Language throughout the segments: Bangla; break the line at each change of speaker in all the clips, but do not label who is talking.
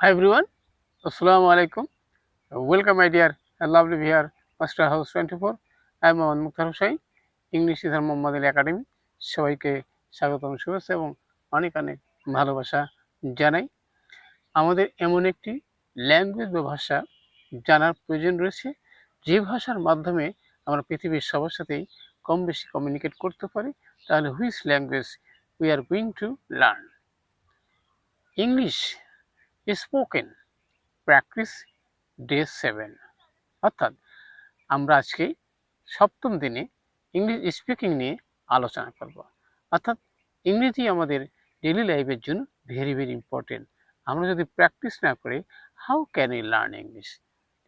Hi everyone, Assalamu alaikum. Welcome my dear and lovely viewer, Master House 24. I am Mohammad Mukhtar Hussain, English ether Mohammad Ali academy সবাইকে স্বাগতম শুভেচ্ছা এবং অনেক অনেক ভালোবাসা জানাই। আমাদের এমন একটি ল্যাঙ্গুয়েজ বা ভাষা জানার প্রয়োজন রয়েছে যে ভাষার মাধ্যমে আমরা পৃথিবীর সবার সাথেই কম বেশি কমিউনিকেট করতে পারি। তাহলে which language we are going to learn English spoken practice day seven. অর্থাৎ আমরা আজকে সপ্তম দিনে ইংলিশ স্পিকিং নিয়ে আলোচনা করব। অর্থাৎ ইংরেজি আমাদের ডেলি লাইফের জন্য ভেরি ভেরি ইম্পর্টেন্ট। আমরা যদি প্র্যাকটিস না করি, how can you learn English?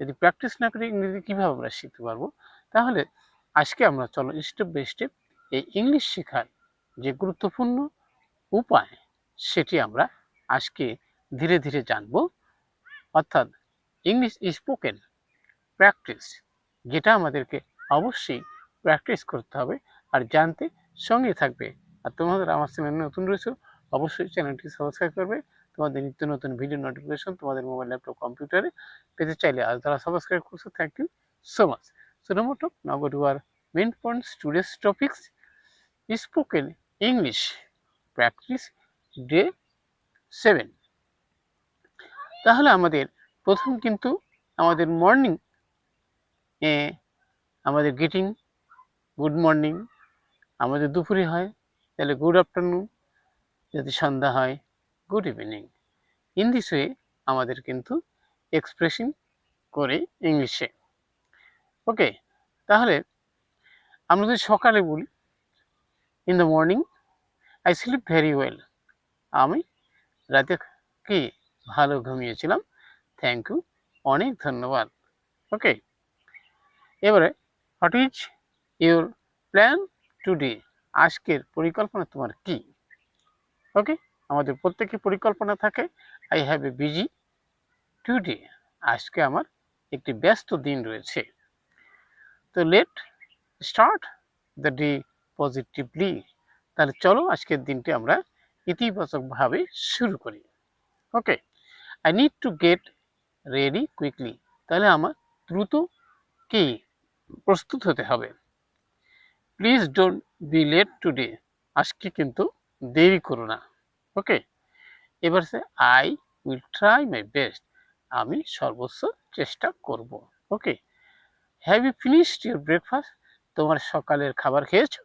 যদি প্র্যাকটিস না করি ইংরেজি কীভাবে আমরা শিখতে পারব? তাহলে আজকে আমরা চলো স্টেপ বাই স্টেপ এই ইংলিশ শেখার যে গুরুত্বপূর্ণ উপায়, সেটি আমরা আজকে ধীরে ধীরে জানব। অর্থাৎ ইংলিশ স্পোকেন প্র্যাকটিস যেটা আমাদেরকে অবশ্যই প্র্যাকটিস করতে হবে আর জানতে সঙ্গে থাকবে। আর তোমাদের আমার চ্যানেল নতুন রয়েছে, অবশ্যই চ্যানেলটি সাবস্ক্রাইব করবে। তোমাদের নিত্য নতুন ভিডিও নোটিফিকেশন তোমাদের মোবাইল ল্যাপটপ কম্পিউটারে পেতে চাইলে আর যারা সাবস্ক্রাইব করছ thank you so much so number top two R main point students topics spoken English practice day seven তাহলে আমাদের প্রথম কিন্তু আমাদের মর্নিং এ আমাদের গেটিং গুড মর্নিং আমাদের দুপুরে হয়, তাহলে গুড আফটারনুন যদি সন্ধ্যা হয় good evening in this way আমাদের কিন্তু এক্সপ্রেশন করে ইংলিশে ওকে তাহলে আমরা যদি সকালে বলি in the morning I sleep very well আমি রাতে কি ভালো ঘুমিয়েছিলাম। থ্যাংক ইউ অনেক ধন্যবাদ। ওকে এবারে what is your plan today আজকের পরিকল্পনা তোমার কি? ওকে আমাদের প্রত্যেকের পরিকল্পনা থাকে। I have a busy today আজকে আমার একটি ব্যস্ত দিন রয়েছে। তো let start the day positively তাহলে চলো আজকের দিনটি আমরা ইতিবাচকভাবে শুরু করি। Okay I need to get ready quickly তাহলে আমার দ্রুত কি? প্রস্তুত হতে হবে। Please don't be late today আজকে কিন্তু দেরি করো না। ওকে এবার সে I will try my best আমি সর্বোচ্চ চেষ্টা করব। Okay have you finished your breakfast তোমার সকালের খাবার খেয়েছো?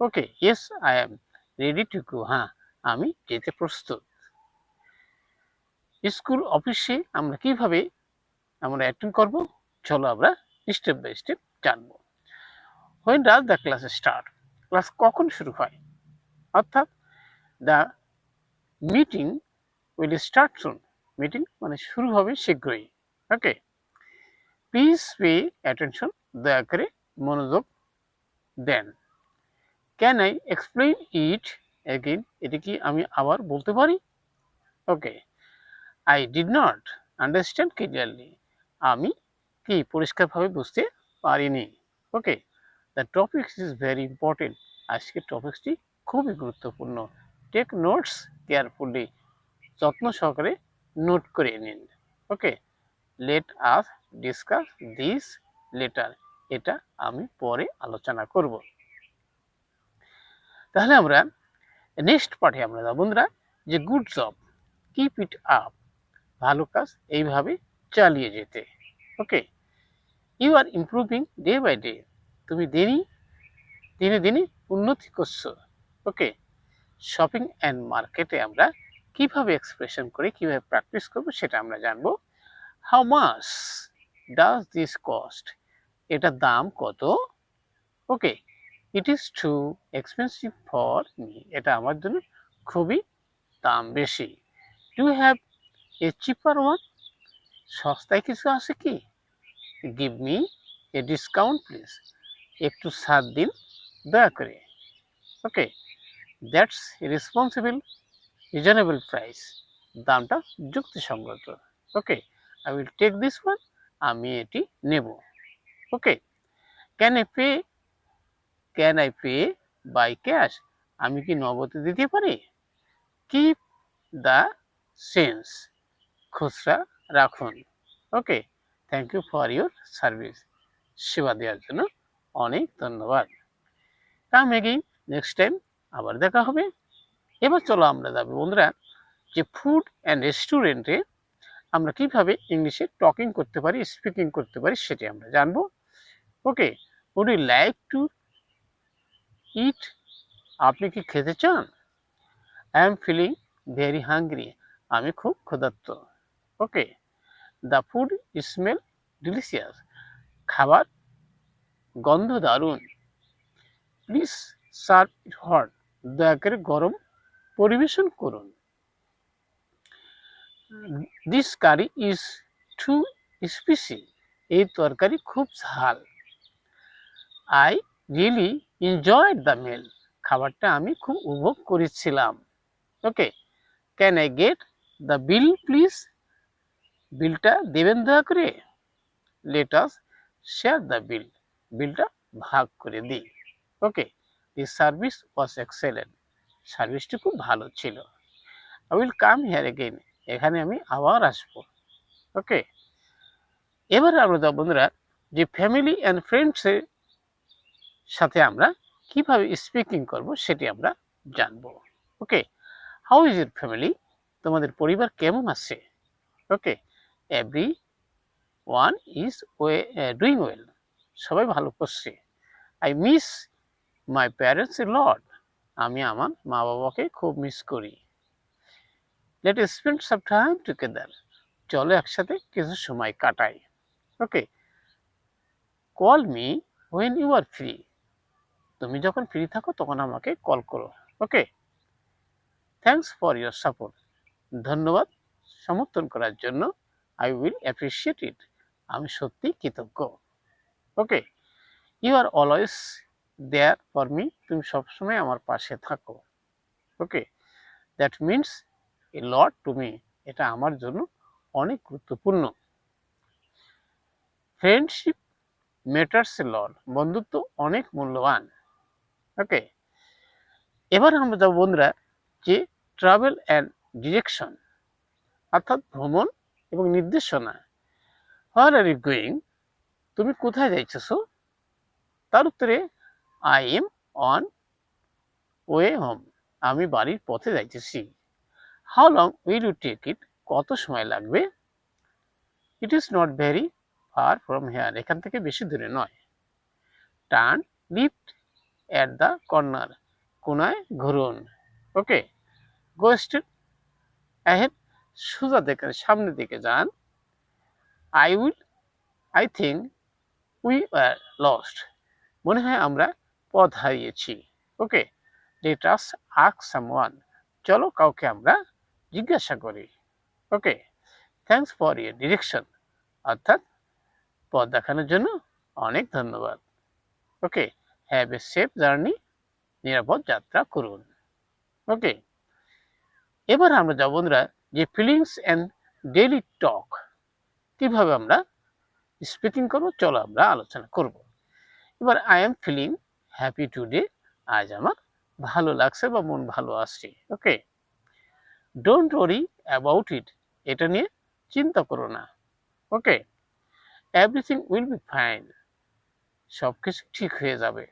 Okay yes I am ready to go হ্যাঁ আমি যেতে প্রস্তুত। স্কুল অফিসে আমরা কীভাবে আমরা অ্যাটেন্ড করব? চলো আমরা স্টেপ বাই স্টেপ জানব। When does the class start class কখন শুরু হয়? অর্থাৎ the meeting will start soon meeting মানে শুরু হবে শীঘ্রই। ওকে প্লিজ পে অ্যাটেনশন দয়া করে মনোযোগ দেন। Can I explain it again এটি কি আমি আবার বলতে পারি? Okay I did not understand clearly আমি কি পরিষ্কারভাবে বুঝতে পারিনি? Okay the topics is very important আজকের টপিক্সটি খুবই গুরুত্বপূর্ণ। টেক নোটস কেয়ারফুলি যত্ন সহকারে নোট করে নিন। Okay let us discuss this later এটা আমি পরে আলোচনা করব। তাহলে আমরা নেক্সট পার্টে আমরা বন্ধুরা, যে good job keep it up ভালো কাজ এইভাবে চালিয়ে যেতে। Okay you are improving day by day তুমি দিনই দিনে দিনে উন্নতি করছ। ওকে শপিং অ্যান্ড মার্কেটে আমরা কীভাবে এক্সপ্রেশন করি, কীভাবে প্র্যাকটিস করব সেটা আমরা জানব। How much does this cost এটার দাম কত? Okay it is too expensive for me এটা আমার জন্য খুবই দাম বেশি। Do have a cheaper one সস্তায় কিছু আছে কি? Give me a discount please একটু সাত দিন দয়া করে। Okay that's responsible reasonable price দামটা যুক্তিসঙ্গত। Okay I will take this one আমি এটি নেব। Okay can I pay can I pay by cash আমি কি নগদে দিতে পারি? কিপ দ্য সেন্স খুচরা রাখুন। Okay thank you for your service সেবা দেওয়ার জন্য অনেক ধন্যবাদ। কাম এগেইন নেক্সট টাইম আবার দেখা হবে। এবার চলো আমরা যাব বন্ধুরা, যে ফুড অ্যান্ড রেস্টুরেন্টে আমরা কীভাবে ইংলিশে টকিং করতে পারি স্পিকিং করতে পারি সেটি আমরা জানব। Okay would you like to eat আপনি কি খেতে চান? I am feeling very hungry আমি খুব ক্ষুধার্ত। Okay the food smell delicious খাবার গন্ধ দারুণ। প্লিজ সার্ভ ইট হট দয়া করে গরম পরিবেশন করুন। This curry is too spicy এই তরকারি খুব ঝাল। I really enjoyed the meal খাবারটা আমি খুব উপভোগ করেছিলাম। Okay can I get the bill please বিলটা দেবেন দয়া করে? লেটাস শেয়ার দ্য বিল বিলটা ভাগ করে দিই। ওকে দি সার্ভিস ওয়াজ এক্সেলেন্ট সার্ভিসটি খুব ভালো ছিল। I will come here again এখানে আমি আবার আসব। ওকে এবার আমরা যাব বন্ধুরা, যে ফ্যামিলি অ্যান্ড ফ্রেন্ডসের সাথে আমরা কীভাবে স্পিকিং করব সেটি আমরা জানব। Okay how is your family তোমাদের পরিবার কেমন আছে? Okay everyone is way doing well. সবাই ভালো করছে। I miss my parents a আমি আমার মা বাবাকে খুব মিস করি। Let spend some time together. চলো একসাথে কিছু সময় কাটাই। Okay. Call me when you are free. তুমি যখন ফ্রি থাকো তখন আমাকে কল করো। Okay. Thanks for your support. ধন্যবাদ সমর্থন করার জন্য। আই উইল অ্যাপ্রিসিয়েট ইট আমি সত্যি কৃতজ্ঞ। Okay you are always there for me তুমি সবসময় আমার পাশে থাকো। Okay that means a lot to me এটা আমার জন্য অনেক গুরুত্বপূর্ণ। ফ্রেন্ডশিপ মেটার্স এ লট বন্ধুত্ব অনেক মূল্যবান। ওকে এবার আমরা যাব বন্ধুরা যে ট্রাভেল অ্যান্ড ডিরেকশন অর্থাৎ ভ্রমণ এবং নির্দেশনা। হোয়ার আর ইউ গোয়িং তুমি কোথায় যাইতেছো? তার উত্তরে I am on way home আমি বাড়ির পথে যাইতেছি। How long will you take it কত সময় লাগবে? It is not very far from here এখান থেকে বেশি দূরে নয়। Turn left at the corner কোনায় ঘুরুন। ওকে গো স্ট্রেট অ্যাহেড সোজা দেখে সামনের দিকে যান। I will I think we are lost মনে হয় আমরা পথ হারিয়েছি। ওকে লেট আস আক সামওয়ান চলো কাউকে আমরা জিজ্ঞাসা করি। Okay thanks for your direction অর্থাৎ পথ দেখানোর জন্য অনেক ধন্যবাদ। Okay have a safe journey নিরাপদ যাত্রা করুন। ওকে এবার আমরা যাব বন্ধুরা যে ফিলিংস অ্যান্ড ডেইলি টক কীভাবে আমরা স্পিকিং করব, চলো আমরা আলোচনা করব। এবার I am feeling happy today আজ আমার ভালো লাগছে বা মন ভালো আসছে okay don't worry about it এটা নিয়ে চিন্তা করো না okay everything will be fine সব কিছু ঠিক হয়ে যাবে।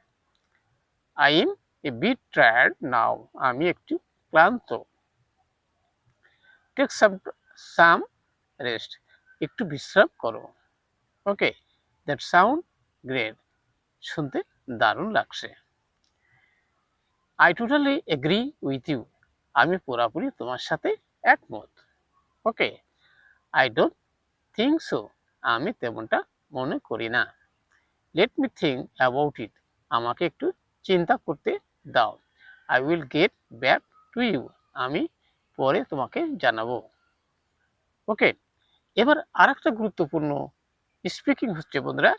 I am a bit tired now আমি একটু ক্লান্ত। Take some some rest. একটু বিশ্রাম করো। Okay, that sound great. শুনতে দারুণ লাগছে। I totally agree with you. আমি পুরাপুরি তোমার সাথে একমত। Okay, I don't think so. আমি তেমনটা মনে করি না। Let me think about it. আমাকে একটু চিন্তা করতে দাও। I will get back to you. আমি পরে তোমাকে জানাব। ওকে এবার আর একটা গুরুত্বপূর্ণ স্পিকিং হচ্ছে বন্ধুরা,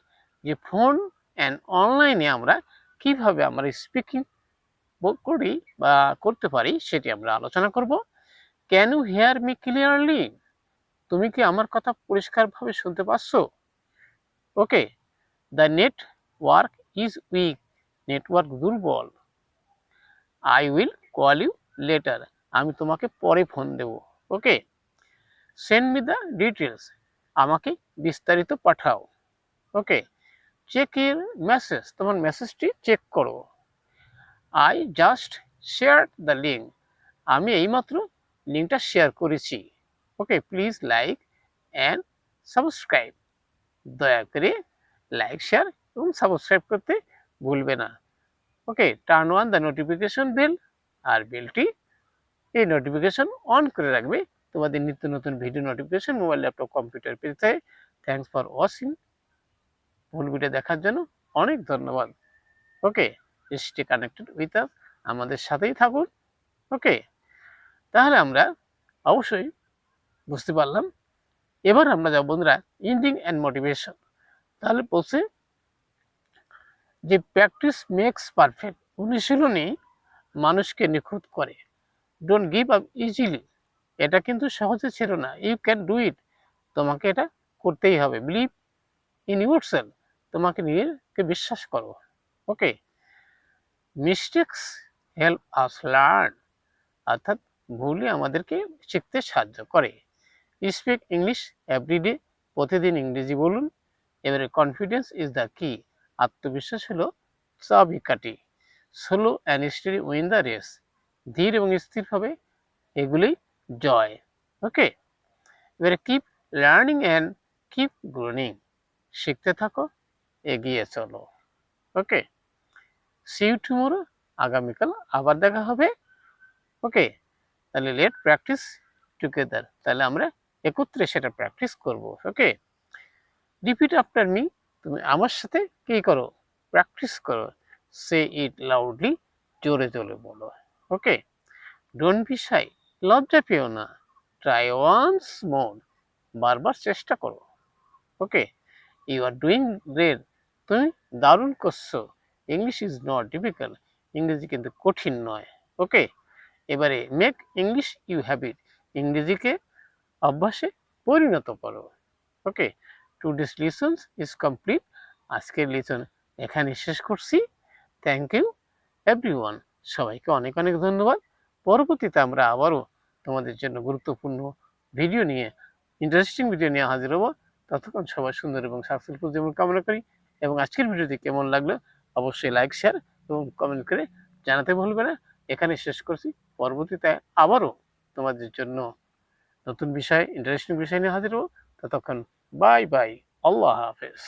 যে ফোন অ্যান্ড অনলাইনে আমরা কীভাবে আমরা স্পিকিং করি বা করতে পারি সেটি আমরা আলোচনা করব। Can you hear me clearly তুমি কি আমার কথা পরিষ্কারভাবে শুনতে পাচ্ছ okay the network is weak network দুর্বল। I will call you later আমি তোমাকে পরে phone Dev okay send me the details আমাকে বিস্তারিত পাঠাও ওকে চেক ইউর মেসেজ তোমার মেসেজটি চেক করো। I just share the link আমি এইমাত্র লিঙ্কটা শেয়ার করেছি okay please like and subscribe দয়া করে লাইক শেয়ার এবং সাবস্ক্রাইব করতে ভুলবে না okay turn on the notification bell আর বেলটি এই নোটিফিকেশন অন করে রাখবে। তোমাদের নিত্য নতুন video notification mobile laptop computer পেতে thanks for watching full video দেখার জন্য অনেক ধন্যবাদ। Okay stay connected with us আমাদের সাথেই থাকুন। ওকে তাহলে আমরা অবশ্যই বুঝতে পারলাম। এবার আমরা যাব বন্ধুরা ইন্ডিং অ্যান্ড মোটিভেশন তাহলে বলছে যে প্র্যাকটিস মেক্স পারফেক্ট অনুশীলনী মানুষকে নিখুঁত করে। ডোন্ট গিভ আপ ইজিলি এটা কিন্তু সহজে ছিল না। ইউ ক্যান ডু ইট তোমাকে এটা করতেই হবে। বিলিভ ইন ইউরসেল তোমাকে নিজেকে বিশ্বাস করো। Okay mistakes help us learn অর্থাৎ ভুলই আমাদেরকে শিখতে সাহায্য করে। স্পিক ইংলিশ এভরিডে প্রতিদিন ইংরেজি বলুন। এবারে কনফিডেন্স ইজ দ্য কি আত্মবিশ্বাস হলো চাবিকাঠি slow and steady win the race ধীর এবং স্থিরভাবে এগুলোই জয়। ওকে এবারে keep learning and keep growing শিখতে থাকো, এগিয়ে চলো। ওকে সি ইউ টুমোরো আগামীকাল আবার দেখা হবে। ওকে তাহলে লেট প্র্যাকটিস টুগেদার তাহলে আমরা একত্রে সেটা প্র্যাকটিস করব। ওকে রিপিট আফটার মি তুমি আমার সাথে কি করো? প্র্যাকটিস করো। সে ইট লাউডলি জোরে জোরে বলো। ওকে ডোন্ট বি সাই, লজ্জা পেও না। ট্রাই ওয়ান্স মোর বারবার চেষ্টা করো। Okay you are doing great তুমি দারুণ করছ। ইংলিশ ইজ নট ডিফিকাল্ট ইংরেজি কিন্তু কঠিন নয়। ওকে, এবারে মেক ইংলিশ ইউ হ্যাবিট ইংরেজিকে অভ্যাসে পরিণত করো। Okay today's lessons is complete আজকের লিসন এখানে শেষ করছি। থ্যাংক ইউ এভরিওয়ান সবাইকে অনেক অনেক ধন্যবাদ। পরবর্তীতে আমরা আবারও তোমাদের জন্য গুরুত্বপূর্ণ ভিডিও নিয়ে ইন্টারেস্টিং ভিডিও নিয়ে হাজির হব। ততক্ষণ সবাই সুন্দর এবং সাকসেসফুল জীবন কামনা করি এবং আজকের ভিডিওটি কেমন লাগল অবশ্যই লাইক শেয়ার এবং কমেন্ট করে জানাতে ভুলবে না। এখানে শেষ করছি। পরবর্তীতে আবারও তোমাদের জন্য নতুন বিষয় ইন্টারেস্টিং বিষয় নিয়ে হাজির হব। ততক্ষণ বাই বাই আল্লাহ হাফেজ।